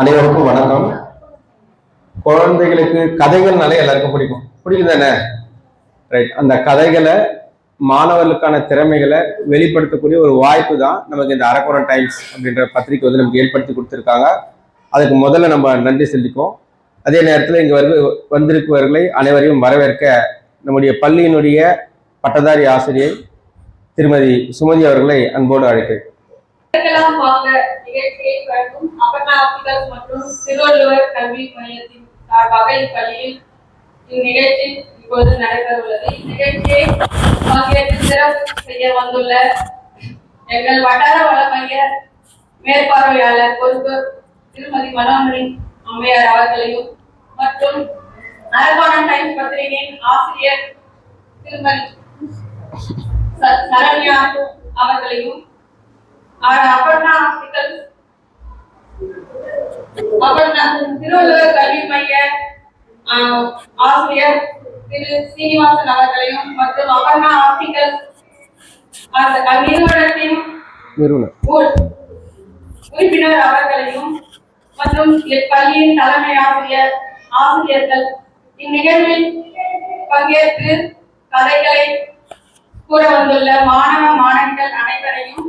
அனைவருக்கும் வணக்கம். குழந்தைகளுக்கு கதைகள்னாலே எல்லாருக்கும் பிடிக்கும். பிடிக்கும் தானே ரைட் அந்த கதைகளை மாணவர்களுக்கான திறமைகளை வெளிப்படுத்தக்கூடிய ஒரு வாய்ப்பு தான் நமக்கு இந்த அரக்குரம் டைம்ஸ் அப்படின்ற பத்திரிக்கை வந்து நமக்கு ஏற்படுத்தி கொடுத்துருக்காங்க. அதுக்கு முதல்ல நம்ம நன்றி செலுத்திப்போம் அதே நேரத்தில் இங்கே வந்து வந்திருப்பவர்களை அனைவரையும் வரவேற்க நம்முடைய பள்ளியினுடைய பட்டதாரி ஆசிரியை திருமதி சுமதி அவர்களை அன்போடு அழைக்கிறேன். நிகழ்ச்சியை வழங்கும் அபர்ணா ஆப்டிகல்ஸ் மற்றும் திருவள்ளுவர் கல்வி மையத்தின் சார்பாக இப்பள்ளியில் இந்நிகழ்ச்சி இப்போது நடைபெற உள்ளது இந்நிகழ்ச்சியை பங்கேற்று சிறப்பு செய்ய வந்துள்ள எங்கள் வட்டார வள மைய மேற்பார்வையாளர் பொறுப்பு திருமதி மனோமணி அம்மையார் அவர்களையும் மற்றும் அரபானம் டைம்ஸ் பத்திரிகையின் ஆசிரியர் திருமதி ச- சரண்யா அவர்களையும் ஆர் அபர்ணா ஹாஸ்பிட்டல் அபர்ணா திருவள்ளுவர் கல்வி மைய ஆசிரியர் திரு சீனிவாசன் அவர்களையும் மற்றும் அபர்ணா நிறுவனர். உ- உறுப்பினர் அவர்களையும் மற்றும் இப்பள்ளியின் தலைமை ஆசிரியர் ஆசிரியர்கள் இந்நிகழ்வில் பங்கேற்று கதைகளை கூற வந்துள்ள மாணவ மாணவிகள் அனைவரையும்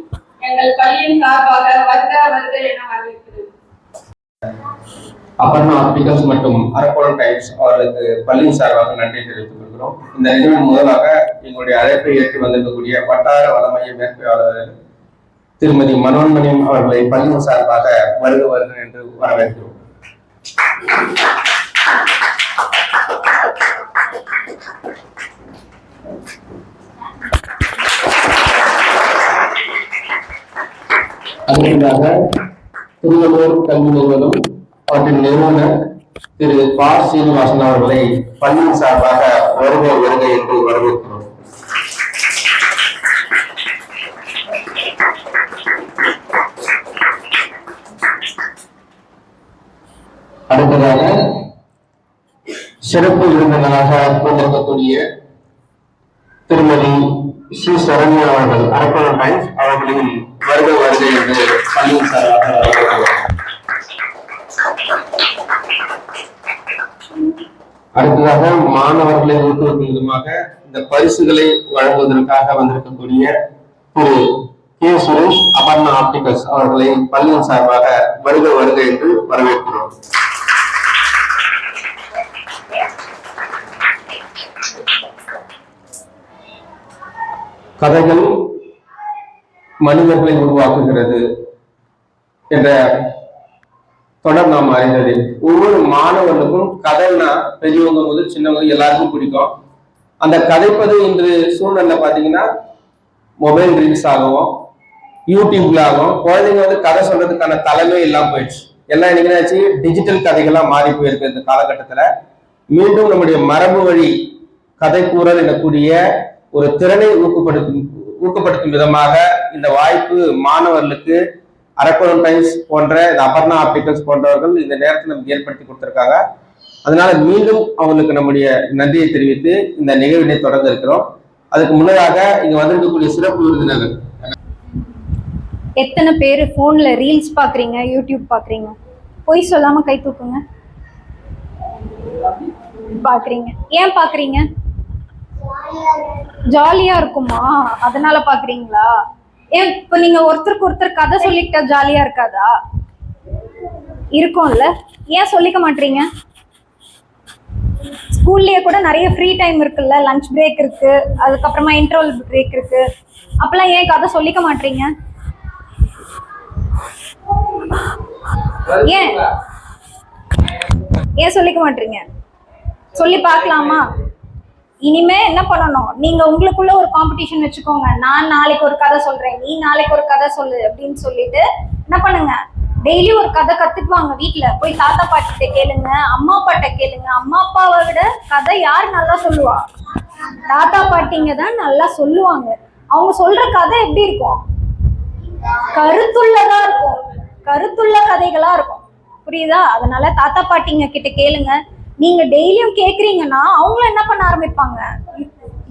எங்கள் பள்ளியின் சார்பாக வருக வருக என வரவேற்கிறேன். ஆப்டிகல்ஸ் மற்றும் அரக்கோணம் டைம்ஸ் அவர்களுக்கு பள்ளியின் சார்பாக நன்றி தெரிவித்துக் கொள்கிறோம். இந்த நிகழ்வின் முதலாக எங்களுடைய அழைப்பை ஏற்று வந்திருக்கக்கூடிய வட்டார வளமைய மேற்பாளர் திருமதி மனோன்மணியம் அவர்களை பள்ளியின் சார்பாக வருக வருக என்று வரவேற்கிறோம். அடுத்ததாக திருவள்ளூர் கல்வி நிறுவனம் அவற்றின் நிறுவனர் திரு பா. சீனிவாசன் அவர்களை பள்ளியின் சார்பாக வருக வருக என்று வரவேற்கிறோம். அடுத்ததாக சிறப்பு விருந்தினராக கொண்டிருக்கக்கூடிய திருமதி ஸ்ரீ சரண்யா அவர்கள் அரக்கோணம் டைம்ஸ் அவர்களின் வருக வருகை என்று பள்ளியின் சார்பாக அடுத்ததாக மாணவர்களை ஊக்குவிக்கும் விதமாக இந்த பரிசுகளை வழங்குவதற்காக வந்திருக்கக்கூடிய திரு கே சுரேஷ் அபர்ணா ஆப்டிகல்ஸ் அவர்களை பள்ளியின் சார்பாக வருக வருக என்று வரவேற்கிறோம். கதைகள் மனிதர்களை உருவாக்குகிறது என்ற தொடர் நாம் அறிந்தது ஒவ்வொரு மாணவனுக்கும் கதைனா பெரியவங்க முதல் சின்னவங்க எல்லாருக்கும் பிடிக்கும். அந்த கதைப்பது இன்று சூழ்நிலை பார்த்தீங்கன்னா மொபைல் ரீல்ஸ் ஆகவும் யூடியூப்ல ஆகும் குழந்தைங்க வந்து கதை சொல்றதுக்கான தலைமை எல்லாம் போயிடுச்சு. எல்லாம் என்னைக்கு டிஜிட்டல் கதைகள்லாம் மாறி போயிருக்கு இந்த காலகட்டத்துல. மீண்டும் நம்முடைய மரபு வழி கதை கூறல் எனக்கூடிய ஒரு திறனை ஊக்கப்படுத்தும் ஊக்கப்படுத்தும் விதமாக இந்த வாய்ப்பு மாணவர்களுக்கு அரக்கோணம் டைம்ஸ் போன்ற இந்த அபர்ணா ஆப்டிகல்ஸ் போன்றவர்கள் இந்த நேரத்தில் நமக்கு ஏற்படுத்தி கொடுத்துருக்காங்க. அதனால மீண்டும் அவங்களுக்கு நம்முடைய நன்றியை தெரிவித்து இந்த நிகழ்வினை தொடர்ந்து இருக்கிறோம். அதுக்கு முன்னதாக இங்க வந்திருக்கக்கூடிய சிறப்பு விருந்தினர்கள். எத்தனை பேர் ஃபோனில் ரீல்ஸ் பார்க்குறீங்க யூடியூப் பார்க்குறீங்க பொய் சொல்லாமல் கை தூக்குங்க. பார்க்குறீங்க ஏன் பார்க்குறீங்க ஜாலியாக இருக்குமா? அதனால பார்க்குறீங்களா ஏன் இப்போ நீங்கள் ஒருத்தருக்கு ஒருத்தர் கதை சொல்லிக்கிட்டா ஜாலியாக இருக்காதா? இருக்கும்ல. ஏன் சொல்லிக்க மாட்டீங்க? ஸ்கூல்லேயே கூட நிறைய ஃப்ரீ டைம் இருக்குல்ல. லஞ்ச் பிரேக் இருக்கு. அதுக்கப்புறமா இன்டர்வல் பிரேக் இருக்கு. அப்பெல்லாம் ஏன் கதை சொல்லிக்க மாட்டீங்க? ஏன்? ஏன் சொல்லிக்க மாட்டீங்க? சொல்லி பார்க்கலாமா? இனிமே என்ன பண்ணணும்? நீங்க உங்களுக்குள்ள ஒரு காம்படிஷன் வச்சுக்கோங்க. நான் நாளைக்கு ஒரு கதை சொல்றேன். நீ நாளைக்கு ஒரு கதை சொல்லு அப்படின்னு சொல்லிட்டு என்ன பண்ணுங்க? டெய்லி ஒரு கதை கத்துக்குவாங்க வீட்டுல போய் தாத்தா பாட்டிட்ட கேளுங்க. அம்மா அப்பாட்ட கேளுங்க. அம்மா அப்பாவை விட கதை யார் நல்லா சொல்லுவா? தாத்தா பாட்டிங்க தான் நல்லா சொல்லுவாங்க. அவங்க சொல்ற கதை எப்படி இருக்கும்? கருத்துள்ளதா இருக்கும். கருத்துள்ள கதைகளா இருக்கும். புரியுதா? அதனால தாத்தா பாட்டிங்க கிட்ட கேளுங்க. நீங்க டெய்லியும் கேக்குறீங்கன்னா அவங்களும் என்ன பண்ண ஆரம்பிப்பாங்க?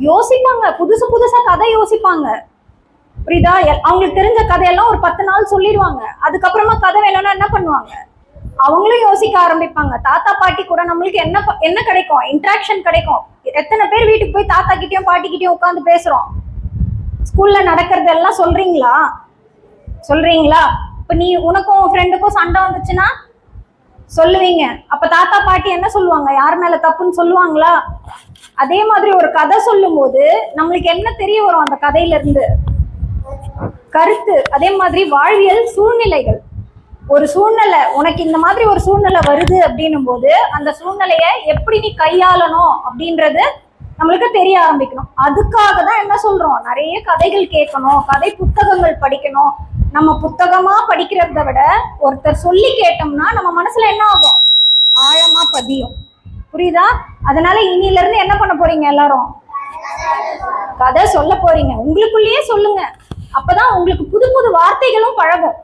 யோசிப்பாங்க. புதுசு புதுசா கதை யோசிப்பாங்க. புரியுதா? எல்- அவங்களுக்கு தெரிஞ்ச கதையெல்லாம் ஒரு பத்து நாள் சொல்லிடுவாங்க. அதுக்கப்புறமா கதை வேணும்னா என்ன பண்ணுவாங்க? அவங்களும் யோசிக்க ஆரம்பிப்பாங்க. தாத்தா பாட்டி கூட நம்மளுக்கு என்ன ப- என்ன கிடைக்கும்? இன்ட்ராக்ஷன் கிடைக்கும். எத்தனை பேர் வீட்டுக்கு போய் தாத்தா கிட்டயும் பாட்டி கிட்டயும் உட்காந்து பேசுறோம்? ஸ்கூல்ல நடக்கிறதெல்லாம் சொல்றீங்களா? சொல்றீங்களா? இப்ப நீ உனக்கும் உன் ஃப்ரெண்டுக்கும் சண்டை வந்துச்சுன்னா சொல்லுவீங்க. அப்ப தாத்தா பாட்டி என்ன சொல்லுவாங்க? யார் மேல தப்புன்னு சொல்லுவாங்களா? அதே மாதிரி ஒரு கதை சொல்லும்போது நம்மளுக்கு என்ன தெரிய வரும் அந்த கதையில இருந்து கருத்து. அதே மாதிரி வாழ்வியல் சூழ்நிலைகள். ஒரு சூழ்நிலை உனக்கு இந்த மாதிரி ஒரு சூழ்நிலை வருது அப்படின்னும் போது அந்த சூழ்நிலைய எப்படி நீ கையாளணும் அப்படின்றது நம்மளுக்கு தெரிய ஆரம்பிக்கணும். அதுக்காக தான் என்ன சொல்றோம்? நிறைய கதைகள் கேட்கணும் கதை புத்தகங்கள் படிக்கணும் நம்ம புத்தகமா படிக்கிறத விட ஒருத்தர் சொல்லி கேட்டோம்னா நம்ம மனசுல என்ன ஆகும்? ஆழமா பதியும். புரியுதா? அதனால இன்னில இருந்து என்ன பண்ண போறீங்க எல்லாரும்? கதை சொல்ல போறீங்க. உங்களுக்குள்ளேயே சொல்லுங்க. அப்பதான் உங்களுக்கு புது புது வார்த்தைகளும் பழகும்.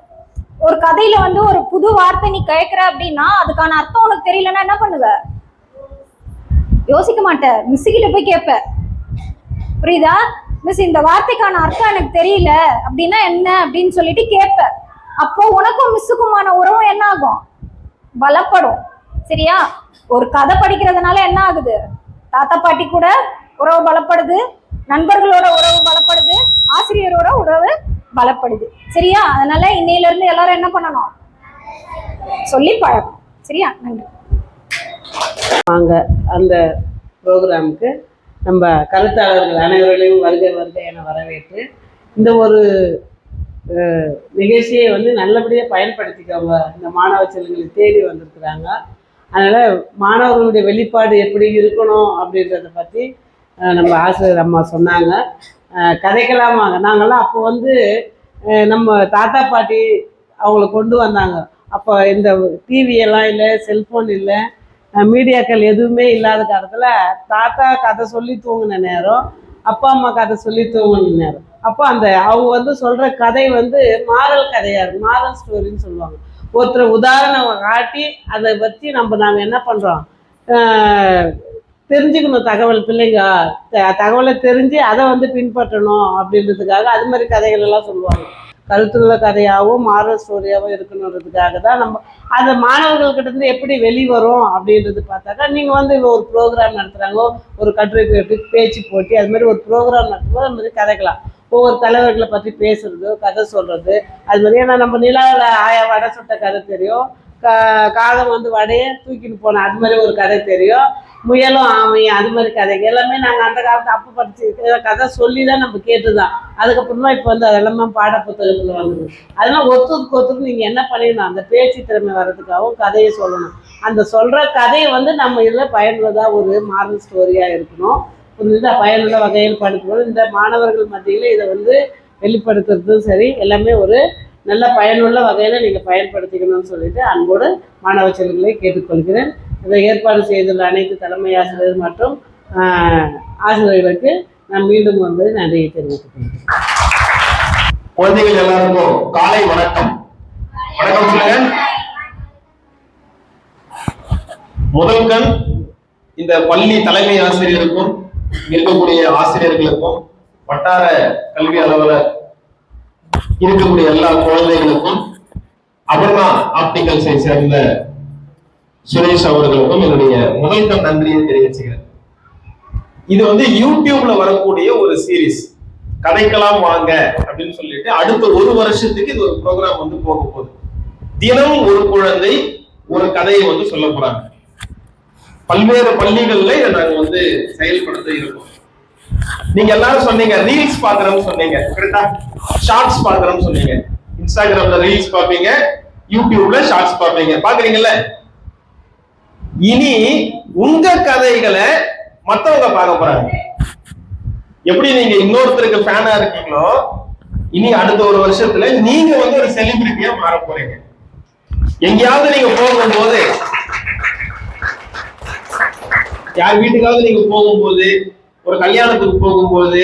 ஒரு கதையில வந்து ஒரு புது வார்த்தை நீ கேட்கிற அப்படின்னா அதுக்கான அர்த்தம் உனக்கு தெரியலன்னா என்ன பண்ணுவ? யோசிக்க மாட்ட. மிஸ் கிட்ட போய் கேட்ப புரியுதா? மிஸ் இந்த வார்த்தைக்கான அர்த்தம் எனக்கு தெரியல. அப்படின்னா என்ன அப்படின்னு சொல்லிட்டு கேட்ப அப்போ உனக்கும் மிஸ்ஸுக்குமான உறவும் என்ன ஆகும்? பலப்படும். சரியா? ஒரு கதை படிக்கிறதுனால என்ன ஆகுது? தாத்தா பாட்டி கூட உறவு பலப்படுது. நண்பர்களோட உறவு பலப்படுது. ஆசிரியரோட உறவு பலப்படுது. சரியா? அதனால இன்னையில இருந்து எல்லாரும் என்ன பண்ணணும்? சொல்லி பழகும் சரியா? நன்றி. வாங்க அந்த ப்ரோக்ராமுக்கு நம்ம கருத்தாளர்கள் அனைவர்களையும் வருக வருக என வரவேற்று இந்த ஒரு நிகழ்ச்சியை வந்து நல்லபடியாக பயன்படுத்திக்கோங்க. இந்த மாணவ செல்வங்களை தேடி வந்திருக்கிறாங்க. அதனால் மாணவர்களுடைய வெளிப்பாடு எப்படி இருக்கணும் அப்படின்றத பற்றி நம்ம ஆசிரியர் அம்மா சொன்னாங்க. அஹ், வாங்க நாங்கள்லாம் அப்போ வந்து நம்ம தாத்தா பாட்டி அவங்கள கொண்டு வந்தாங்க. அப்போ இந்த டிவியெல்லாம் இல்லை செல்ஃபோன் இல்லை. மீடியாக்கள் எதுவுமே இல்லாத காலத்தில் தாத்தா கதை சொல்லி தூங்கின நேரம் அப்பா அம்மா கதை சொல்லி தூங்கின நேரம். அப்போ அந்த அவங்க வந்து சொல்கிற கதை வந்து மாரல் கதையாக இருக்கும் மாரல் ஸ்டோரின்னு சொல்லுவாங்க. ஒருத்தர் உதாரணம் காட்டி அதை பற்றி நம்ம நாங்கள் என்ன பண்ணுறோம் தெரிஞ்சுக்கணும் தகவல் பிள்ளைங்க த- தகவலை தெரிஞ்சு அதை வந்து பின்பற்றணும் அப்படின்றதுக்காக அது மாதிரி கதைகள் எல்லாம் சொல்லுவாங்க. கருத்துள்ள கதையாகவும் மாரல் ஸ்டோரியாகவும் இருக்கணுன்றதுக்காக தான் நம்ம அந்த மாணவர்கள்கிட்ட இருந்து எப்படி வெளிவரும் அப்படின்றது பார்த்தாக்கா நீங்கள் வந்து இப்போ ஒரு ப்ரோக்ராம் நடத்துகிறாங்க ஒரு கட்டுரை எப்படி பேச்சு போட்டி அது மாதிரி ஒரு ப்ரோக்ராம் நடத்தும்போது அது மாதிரி கதைக்கலாம். ஒவ்வொரு தலைவர்களை பற்றி பேசுறது கதை சொல்கிறது அது மாதிரி. ஏன்னா நம்ம நிலாவில் ஆயா வடை சுட்ட கதை தெரியும். காகம் வந்து வடையை தூக்கிட்டு போன அது மாதிரி ஒரு கதை தெரியும். முயலும் ஆமையும் அது மாதிரி கதை எல்லாமே நாங்கள் அந்த காலத்து அப்போ படிச்சு கதை சொல்லி தான் நம்ம கேட்டுதான். அதுக்கப்புறமா இப்போ வந்து அதெல்லாமே பாட புத்தகத்தில் வந்தது. அதெல்லாம் ஒத்துக்கு ஒத்துக்கு நீங்கள் என்ன பண்ணிடணும்? அந்த பேச்சு திறமை வர்றதுக்காகவும் கதையை சொல்லணும். அந்த சொல்கிற கதையை வந்து நம்ம இதில் பயனுள்ளதாக ஒரு மாரல் ஸ்டோரியாக இருக்கணும். புரிஞ்சுதா? பயனுள்ள வகையில் படுத்துக்கணும் இந்த மாணவர்கள் மத்தியில் இதை வந்து வெளிப்படுத்துறதும் சரி எல்லாமே ஒரு நல்ல பயனுள்ள வகையில் நீங்கள் பயன்படுத்திக்கணும்னு சொல்லிட்டு அன்போடு மாணவ கேட்டுக்கொள்கிறேன். இதை ஏற்பாடு செய்துள்ள அனைத்து தலைமை ஆசிரியர் மற்றும் ஆசிரியர்களுக்கு நான் மீண்டும் வந்து நன்றியை தெரிவித்துக்கொள்கிறேன் குழந்தைகள் எல்லாருக்கும் காலை வணக்கம். வணக்கம் சொல்லுங்க. முதல் கண் இந்த பள்ளி தலைமை ஆசிரியருக்கும் இருக்கக்கூடிய ஆசிரியர்களுக்கும் வட்டார கல்வி அலுவலர் இருக்கக்கூடிய எல்லா குழந்தைகளுக்கும் அபர்ணா ஆப்டிகல்ஸை சேர்ந்த சுரேஷ் அவர்களுக்கும் என்னுடைய முதல் நன்றியை தெரிவிச்சுக்கிறேன். இது வந்து யூடியூப்ல வரக்கூடிய ஒரு சீரிஸ் கதைக்கலாம் வாங்க அப்படின்னு சொல்லிட்டு அடுத்த ஒரு வருஷத்துக்கு இது ஒரு ப்ரோக்ராம் வந்து போக போகுது. தினமும் ஒரு குழந்தை ஒரு கதையை வந்து சொல்ல போறாங்க. பல்வேறு பள்ளிகள்ல இதை நாங்க வந்து செயல்படுத்த இருக்கோம். நீங்க எல்லாரும் சொன்னீங்க ரீல்ஸ் பாக்குறோம்னு சொன்னீங்க கரெக்டா ஷார்ட்ஸ் பாக்குறோம்னு சொன்னீங்க. இன்ஸ்டாகிராம்ல ரீல்ஸ் பாப்பீங்க யூடியூப்ல ஷார்ட்ஸ் பாப்பீங்க பாக்குறீங்கல்ல இனி உங்க கதைகளை மத்தவங்க பார்க்க போறாங்க. எப்படி நீங்க இன்னொருத்தருக்கு ஃபேனா இருக்கீங்களோ இனி அடுத்த ஒரு வருஷத்துல நீங்க வந்து ஒரு செலிபிரிட்டியா மாற போறீங்க. எங்கேயாவது நீங்க போகும்போது யார் வீட்டுக்காவது நீங்க போகும்போது ஒரு கல்யாணத்துக்கு போகும்போது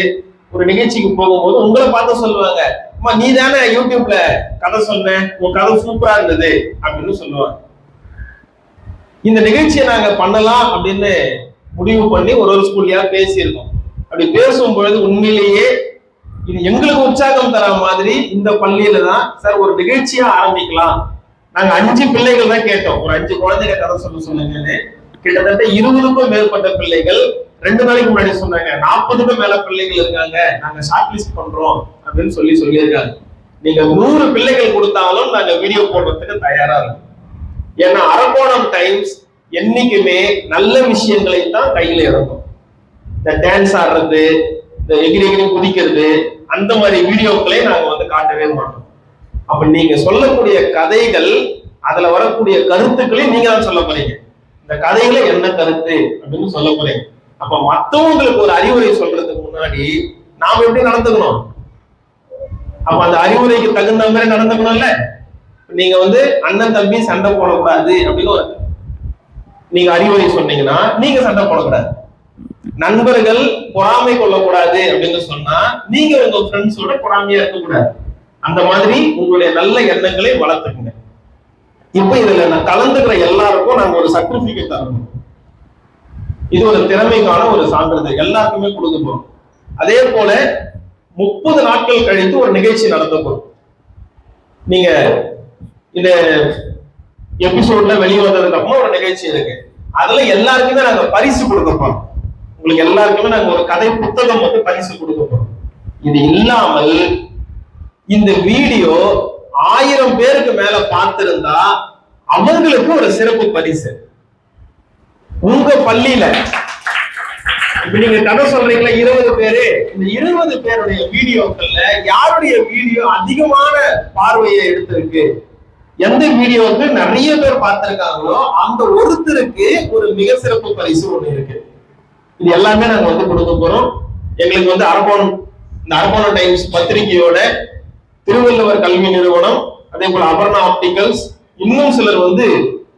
ஒரு நிகழ்ச்சிக்கு போகும்போது உங்களை பார்த்து சொல்லுவாங்க. அம்மா நீ தானே யூடியூப்ல கதை சொன்ன? உன் கதை சூப்பரா இருந்தது அப்படின்னு சொல்லுவாங்க. இந்த நிகழ்ச்சியை நாங்க பண்ணலாம் அப்படின்னு முடிவு பண்ணி ஒரு ஒரு ஸ்கூல்லையா பேசியிருக்கோம். அப்படி பேசும் பொழுது உண்மையிலேயே இது எங்களுக்கு உற்சாகம் தர மாதிரி இந்த பள்ளியில தான் சார் ஒரு நிகழ்ச்சியா ஆரம்பிக்கலாம். நாங்க அஞ்சு பிள்ளைகள் தான் கேட்டோம். ஒரு அஞ்சு குழந்தைங்க கதை சொல்ல சொன்னீங்கன்னு கிட்டத்தட்ட இருபதுக்கும் மேற்பட்ட பிள்ளைகள் ரெண்டு நாளைக்கு முன்னாடி சொன்னாங்க நாற்பதுக்கும் மேல பிள்ளைகள் இருக்காங்க நாங்க ஷார்ட் லிஸ்ட் பண்றோம் அப்படின்னு சொல்லி சொல்லியிருக்காங்க. நீங்க நூறு பிள்ளைகள் கொடுத்தாலும் நாங்க வீடியோ போடுறதுக்கு தயாரா இருக்கும். ஏன்னா அரக்கோணம் டைம்ஸ் என்னைக்குமே நல்ல விஷயங்களை தான் கையில இருக்கும் இந்த டான்ஸ் ஆடுறது இந்த எகிரி எகிரி குதிக்கிறது அந்த மாதிரி வீடியோக்களை நாங்க வந்து காட்டவே மாட்டோம். அப்ப நீங்க சொல்லக்கூடிய கதைகள் அதுல வரக்கூடிய கருத்துக்களையும் நீங்க தான் சொல்ல போறீங்க. இந்த கதையில என்ன கருத்து அப்படின்னு சொல்ல போறீங்க. அப்ப மத்தவங்களுக்கு ஒரு அறிவுரை சொல்றதுக்கு முன்னாடி நாம எப்படி நடந்துக்கணும்? அப்ப அந்த அறிவுரைக்கு தகுந்த மாதிரி நடந்துக்கணும்ல? நீங்க வந்து அண்ணன் தம்பி சண்டை போடக்கூடாது அப்படின்னு ஒரு நீங்க அறிவுரை சொன்னீங்கன்னா நீங்க சண்டை போடக்கூடாது. நண்பர்கள் பொறாமை கொள்ளக்கூடாது அப்படின்னு சொன்னா நீங்க உங்க ஃப்ரெண்ட்ஸோட பொறாமையா இருக்கக்கூடாது. அந்த மாதிரி உங்களுடைய நல்ல எண்ணங்களை வளர்த்துக்குங்க. இப்ப இதுல நான் கலந்துக்கிற எல்லாருக்கும் நாங்க ஒரு சர்டிபிகேட் தரணும். இது ஒரு திறமைக்கான ஒரு சான்றது எல்லாருக்குமே கொடுக்க போறோம். அதே போல முப்பது நாட்கள் கழித்து ஒரு நிகழ்ச்சி நடத்த போறோம். நீங்க இந்த எபிசோட்ல வெளியே வந்ததுக்கு அப்புறம் ஒரு நிகழ்ச்சி இருக்கு. அதுல எல்லாருக்குமே நாங்க பரிசு கொடுக்க போறோம். உங்களுக்கு எல்லாருக்குமே நாங்க ஒரு கதை புத்தகம் வந்து பரிசு கொடுக்க போறோம். இது இல்லாமல் இந்த வீடியோ ஆயிரம் பேருக்கு மேல பார்த்திருந்தா அவங்களுக்கு ஒரு சிறப்பு பரிசு. உங்க பள்ளியில. இப்ப நீங்க கதை சொல்றீங்களா இருபது பேரு? இந்த இருபது பேருடைய வீடியோக்கள்ல யாருடைய வீடியோ அதிகமான பார்வையை எடுத்திருக்கு? எந்த வீடியோவுக்கு நிறைய பேர் பார்த்திருக்காங்களோ அந்த ஒருத்தருக்கு ஒரு மிக சிறப்பு பரிசு ஒண்ணு இருக்கு. இது எல்லாமே நாங்க வந்து கொடுக்க போறோம். எங்களுக்கு வந்து அரபோன் இந்த அரபோன டைம்ஸ் பத்திரிகையோட திருவள்ளுவர் கல்வி நிறுவனம் அதே போல அபர்ணா ஆப்டிகல்ஸ் இன்னும் சிலர் வந்து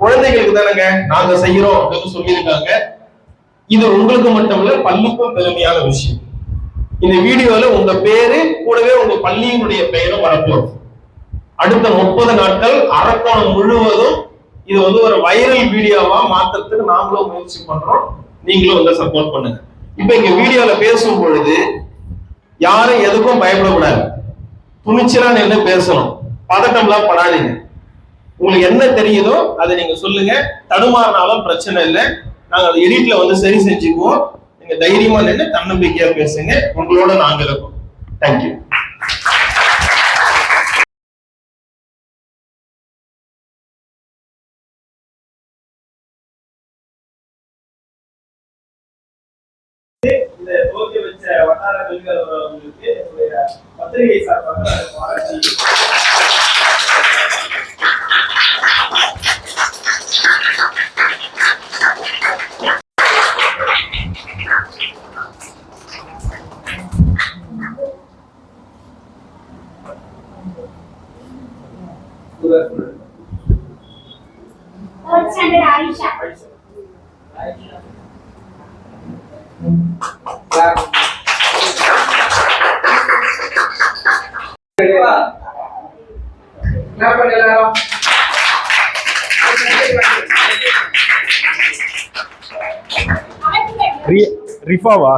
குழந்தைகளுக்கு தானங்க நாங்க செய்யறோம் அப்படின்னு சொல்லியிருக்காங்க. இது உங்களுக்கு மட்டும் இல்ல பள்ளிக்கும் பெருமையான விஷயம். இந்த வீடியோல உங்க பேரு கூடவே உங்க பள்ளியினுடைய பெயரும் வரப்போகுது. அடுத்த முப்பது நாட்கள் அரக்கோணம் முழுவதும் இது வந்து ஒரு வைரல் வீடியோவா மாத்துறதுக்கு நாமளும் முயற்சி பண்றோம். நீங்களும் வந்து சப்போர்ட் பண்ணுங்க. இப்ப இங்க வீடியோல பேசும் பொழுது யாரும் எதுக்கும் பயப்படக்கூடாது. துணிச்சலா நின்று பேசணும். பதட்டம்லாம் படாதீங்க. உங்களுக்கு என்ன தெரியுதோ அதை நீங்க சொல்லுங்க. தடுமாறினாலும் பிரச்சனை இல்லை. நாங்க அதை எடிட்ல வந்து சரி செஞ்சுக்குவோம். நீங்க தைரியமா நின்று தன்னம்பிக்கையா பேசுங்க. உங்களோட நாங்க இருக்கோம் thank you Third standard Aisha. ரிஃபாவா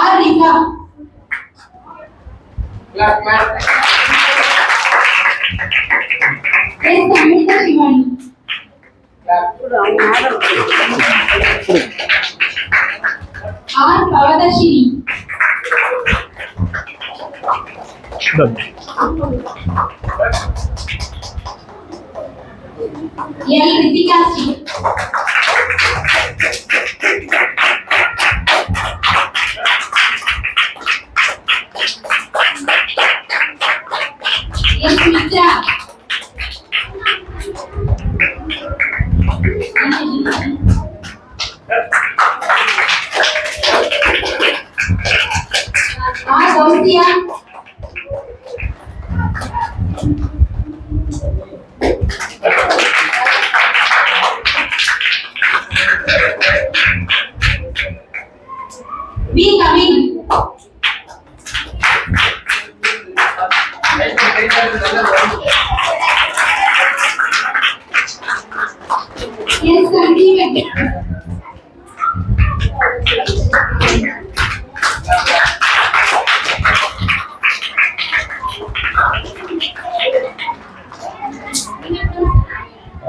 R Rifa S அமிர்த আর বাবা দাসিনী Y el critica así.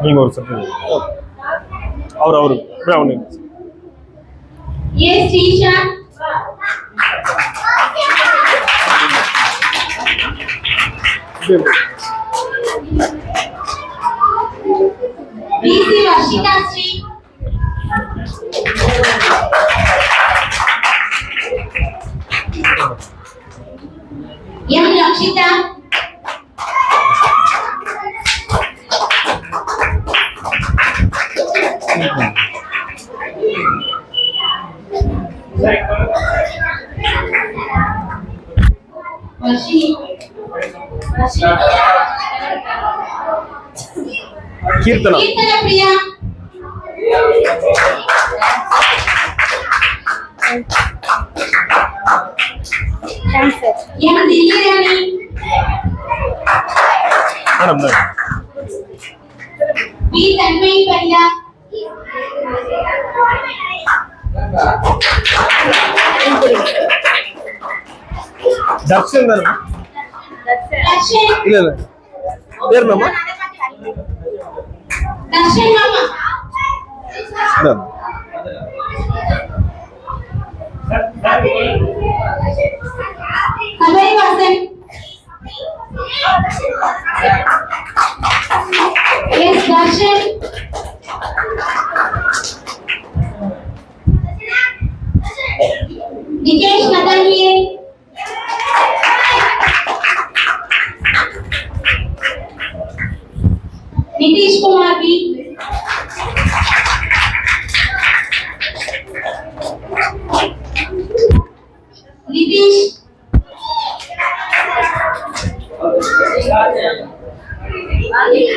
நீங்க ஒரு செட்டு அவர் அவரு அப்படியே அவனு A Sreesha B C BC Varshikasri M Rakshitha Keerthan madam B Thanmayi Pariya Dharshan. இல்ல இல்ல. பேர் என்னம்மா? Yes, that's it.